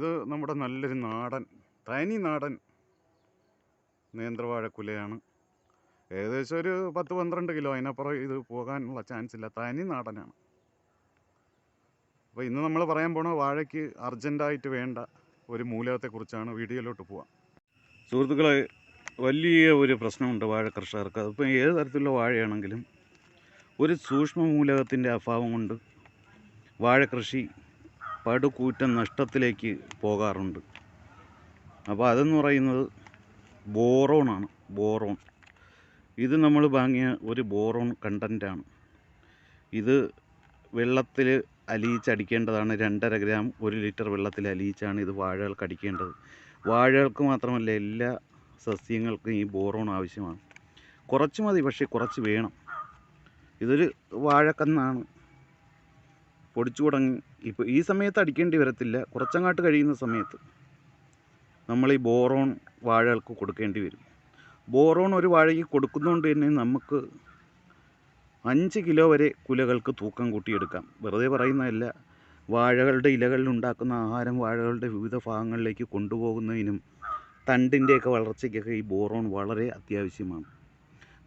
ഇത് നമ്മുടെ നല്ലൊരു നാടൻ തനി നാടൻ നേന്ത്രവാഴക്കുലയാണ് ഏകദേശം ഒരു പത്ത് പന്ത്രണ്ട് കിലോ. അതിനപ്പുറം ഇത് പോകാനുള്ള ചാൻസ് ഇല്ല. തനി നാടനാണ്. അപ്പോൾ ഇന്ന് നമ്മൾ പറയാൻ പോണ വാഴയ്ക്ക് അർജന്റായിട്ട് വേണ്ട ഒരു മൂലകത്തെക്കുറിച്ചാണ് വീഡിയോയിലോട്ട് പോവാം. സുഹൃത്തുക്കളെ വലിയ ഒരു പ്രശ്നമുണ്ട് വാഴ കർഷകർക്ക്. അതിപ്പോൾ ഏത് തരത്തിലുള്ള വാഴയാണെങ്കിലും ഒരു സൂക്ഷ്മ മൂലകത്തിന്റെ അഭാവം കൊണ്ട് വാഴ കൃഷി പടുകൂറ്റൻ നഷ്ടത്തിലേക്ക് പോകാറുണ്ട്. അപ്പോൾ അതെന്ന് പറയുന്നത് ബോറോണാണ്. ബോറോൺ. ഇത് നമ്മൾ വാങ്ങിയ ഒരു ബോറോൺ കണ്ടന്റാണ്. ഇത് വെള്ളത്തിൽ അലിയിച്ചടിക്കേണ്ടതാണ് രണ്ടര ഗ്രാം ഒരു ലിറ്റർ വെള്ളത്തിൽ അലിയിച്ചാണ് ഇത് വാഴകൾക്ക് അടിക്കേണ്ടത്. വാഴകൾക്ക് മാത്രമല്ല എല്ലാ സസ്യങ്ങൾക്കും ഈ ബോറോൺ ആവശ്യമാണ്. കുറച്ച് മതി പക്ഷേ കുറച്ച് വേണം. ഇതൊരു വാഴക്കന്നാണ്. പൊടിച്ചു തുടങ്ങി. ഇപ്പോൾ ഈ സമയത്ത് അടിക്കേണ്ടി വരത്തില്ല. കുറച്ചങ്ങാട്ട് കഴിയുന്ന സമയത്ത് നമ്മൾ ഈ ബോറോൺ വാഴകൾക്ക് കൊടുക്കേണ്ടി വരും. ബോറോൺ ഒരു വാഴയ്ക്ക് കൊടുക്കുന്നതുകൊണ്ട് തന്നെ നമുക്ക് അഞ്ച് കിലോ വരെ കുലകൾക്ക് തൂക്കം കൂട്ടിയെടുക്കാം. വെറുതെ പറയുന്നതല്ല. വാഴകളുടെ ഇലകളിൽ ഉണ്ടാക്കുന്ന ആഹാരം വാഴകളുടെ വിവിധ ഭാഗങ്ങളിലേക്ക് കൊണ്ടുപോകുന്നതിനും തണ്ടിന്റെയൊക്കെ വളർച്ചയ്ക്കൊക്കെ ഈ ബോറോൺ വളരെ അത്യാവശ്യമാണ്.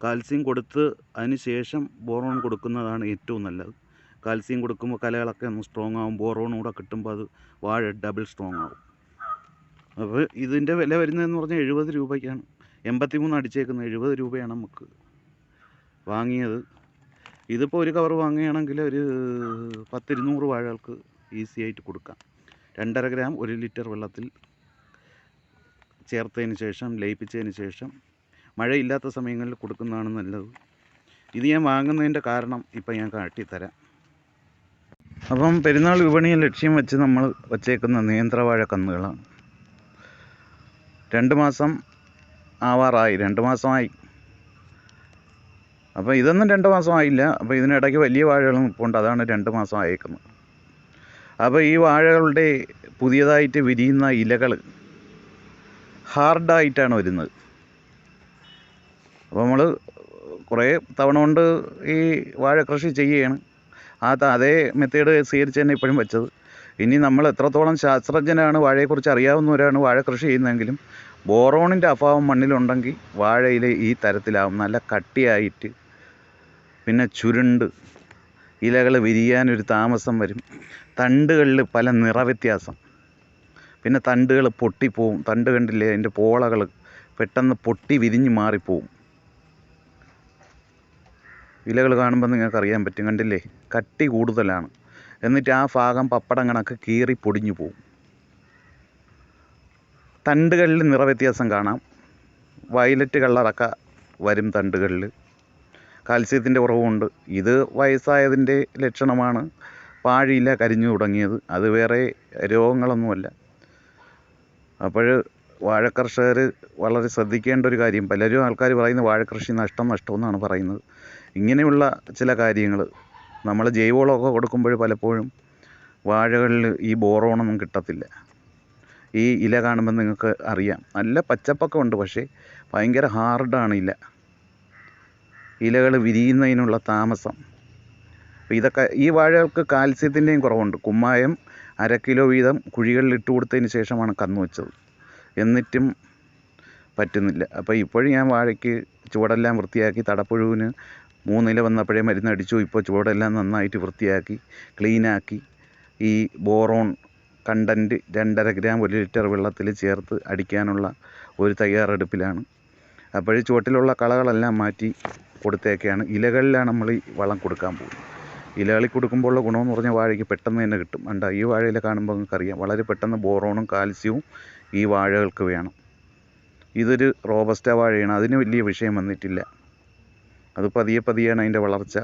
കാൽസ്യം കൊടുത്ത് അതിന് ശേഷം ബോറോൺ കൊടുക്കുന്നതാണ് ഏറ്റവും നല്ലത്. കാൽസ്യം കൊടുക്കുമ്പോൾ കലകളൊക്കെ ഒന്ന് സ്ട്രോങ് ആവും. ബോറോണും കൂടെ കിട്ടുമ്പോൾ അത് വാഴ ഡബിൾ സ്ട്രോങ് ആവും. അപ്പോൾ ഇതിന്റെ വില വരുന്നതെന്ന് പറഞ്ഞാൽ എഴുപത് രൂപയ്ക്കാണ്. എൺപത്തി മൂന്ന് അടിച്ചേക്കുന്നത് എഴുപത് രൂപയാണ് നമുക്ക് വാങ്ങിയത്. ഇതിപ്പോൾ ഒരു കവർ വാങ്ങുകയാണെങ്കിൽ ഒരു പത്തിരുന്നൂറ് വാഴകൾക്ക് ഈസി ആയിട്ട് കൊടുക്കാം. രണ്ടര ഗ്രാം ഒരു ലിറ്റർ വെള്ളത്തിൽ ചേർത്തതിന് ശേഷം ലയിപ്പിച്ചതിന് ശേഷം മഴയില്ലാത്ത സമയങ്ങളിൽ കൊടുക്കുന്നതാണ് നല്ലത്. ഇത് ഞാൻ വാങ്ങുന്നതിന്റെ കാരണം ഇപ്പം ഞാൻ കാട്ടിത്തരാം. അപ്പം പെരുന്നാൾ വിപണിയെ ലക്ഷ്യം വെച്ച് നമ്മൾ വച്ചേക്കുന്ന നിയന്ത്രവാഴ കന്നുകളാണ്. രണ്ട് മാസം ആവാറായി രണ്ട് മാസമായി. അപ്പോൾ ഇതൊന്നും രണ്ട് മാസമായില്ല. അപ്പോൾ ഇതിനിടയ്ക്ക് വലിയ വാഴകളും നിൽപ്പുണ്ട് അതാണ് രണ്ട് മാസം ആയേക്കുന്നത്. അപ്പോൾ ഈ വാഴകളുടെ പുതിയതായിട്ട് വിരിയുന്ന ഇലകൾ ഹാർഡായിട്ടാണ് വരുന്നത്. അപ്പോൾ നമ്മൾ കുറേ തവണ കൊണ്ട് ഈ വാഴ കൃഷി ചെയ്യുകയാണ്. ആ അതേ മെത്തേഡ് സ്വീകരിച്ച് തന്നെ ഇപ്പോഴും വെച്ചത്. ഇനി നമ്മൾ എത്രത്തോളം ശാസ്ത്രജ്ഞനാണ് വാഴയെക്കുറിച്ച് അറിയാവുന്നവരാണ് വാഴ കൃഷി ചെയ്യുന്നതെങ്കിലും ബോറോണിന്റെ അഭാവം മണ്ണിലുണ്ടെങ്കിൽ വാഴയിൽ ഈ തരത്തിലാവും. നല്ല കട്ടിയായിട്ട്. പിന്നെ ചുരുണ്ട്. ഇലകൾ വിരിയാനൊരു താമസം വരും. തണ്ടുകളിൽ പല നിറവ്യത്യാസം. പിന്നെ തണ്ടുകൾ പൊട്ടിപ്പോവും. തണ്ട് കണ്ടില്ലേ? അതിന്റെ പോളകൾ പെട്ടെന്ന് പൊട്ടി വിരിഞ്ഞ് മാറിപ്പോവും. ഇലകൾ കാണുമ്പോൾ നിങ്ങൾക്ക് അറിയാൻ പറ്റും കണ്ടില്ലേ? കട്ടി കൂടുതലാണ്. എന്നിട്ട് ആ ഭാഗം പപ്പടം കണക്ക് കീറി പൊടിഞ്ഞു പോവും. തണ്ടുകളിൽ നിറവ്യത്യാസം കാണാം. വയലറ്റ് കളറൊക്കെ വരും തണ്ടുകളിൽ കാൽസ്യത്തിന്റെ കുറവുണ്ട്. ഇത് വയസ്സായതിന്റെ ലക്ഷണമാണ്. പാഴിയില്ല കരിഞ്ഞു തുടങ്ങിയത്. അത് വേറെ രോഗങ്ങളൊന്നുമല്ല. അപ്പോൾ വാഴക്കർഷകർ വളരെ ശ്രദ്ധിക്കേണ്ട ഒരു കാര്യം. പലരും ആൾക്കാർ പറയുന്നത് വാഴക്കൃഷി നഷ്ടം നഷ്ടമെന്നാണ് പറയുന്നത്. ഇങ്ങനെയുള്ള ചില കാര്യങ്ങൾ നമ്മൾ ജൈവവളമൊക്കെ കൊടുക്കുമ്പോൾ പലപ്പോഴും വാഴകളിൽ ഈ ബോറോണൊന്നും കിട്ടത്തില്ല. ഈ ഇല കാണുമ്പോൾ നിങ്ങൾക്ക് അറിയാം. നല്ല പച്ചപ്പൊക്കെ ഉണ്ട് പക്ഷേ ഭയങ്കര ഹാർഡാണ് ഇല. ഇലകൾ വിരിയുന്നതിനുള്ള താമസം. അപ്പോൾ ഇതൊക്കെ ഈ വാഴകൾക്ക് കാൽസ്യത്തിന്റെയും കുറവുണ്ട്. കുമ്മായം അര കിലോ വീതം കുഴികളിൽ ഇട്ട് കൊടുത്തതിന് ശേഷമാണ് കന്നു വെച്ചത്. എന്നിട്ടും പറ്റുന്നില്ല. അപ്പോൾ ഇപ്പോഴും ഞാൻ വാഴയ്ക്ക് ചുവടെല്ലാം വൃത്തിയാക്കി തടപ്പുഴുവിന് മൂന്നില വന്നപ്പോഴേ മരുന്നടിച്ചു ഇപ്പോൾ ചുവടെല്ലാം നന്നായിട്ട് വൃത്തിയാക്കി ക്ലീനാക്കി ഈ ബോറോൺ കണ്ടന്റ് രണ്ടര ഗ്രാം ഒരു ലിറ്റർ വെള്ളത്തിൽ ചേർത്ത് അടിക്കാനുള്ള ഒരു തയ്യാറെടുപ്പിലാണ്. അപ്പോൾ ചുവട്ടിലുള്ള കളകളെല്ലാം മാറ്റി കൊടുത്തേക്കാണ്. ഇലകളിലാണ് നമ്മൾ ഈ വളം കൊടുക്കാൻ പോകുന്നത്. ഇലകളിൽ കൊടുക്കുമ്പോഴുള്ള ഗുണമെന്ന് പറഞ്ഞാൽ വാഴയ്ക്ക് പെട്ടെന്ന് തന്നെ കിട്ടും. അണ്ട ഈ വാഴയില കാണുമ്പോൾ നിങ്ങൾക്ക് അറിയാം വളരെ പെട്ടെന്ന് ബോറോണും കാൽസ്യവും ഈ വാഴകൾക്ക് വേണം. ഇതൊരു റോബസ്റ്റ വാഴയാണ്. അതിന് വലിയ വിഷയം വന്നിട്ടില്ല. അത് പതിയെ പതിയെയാണ് അതിന്റെ വളർച്ച.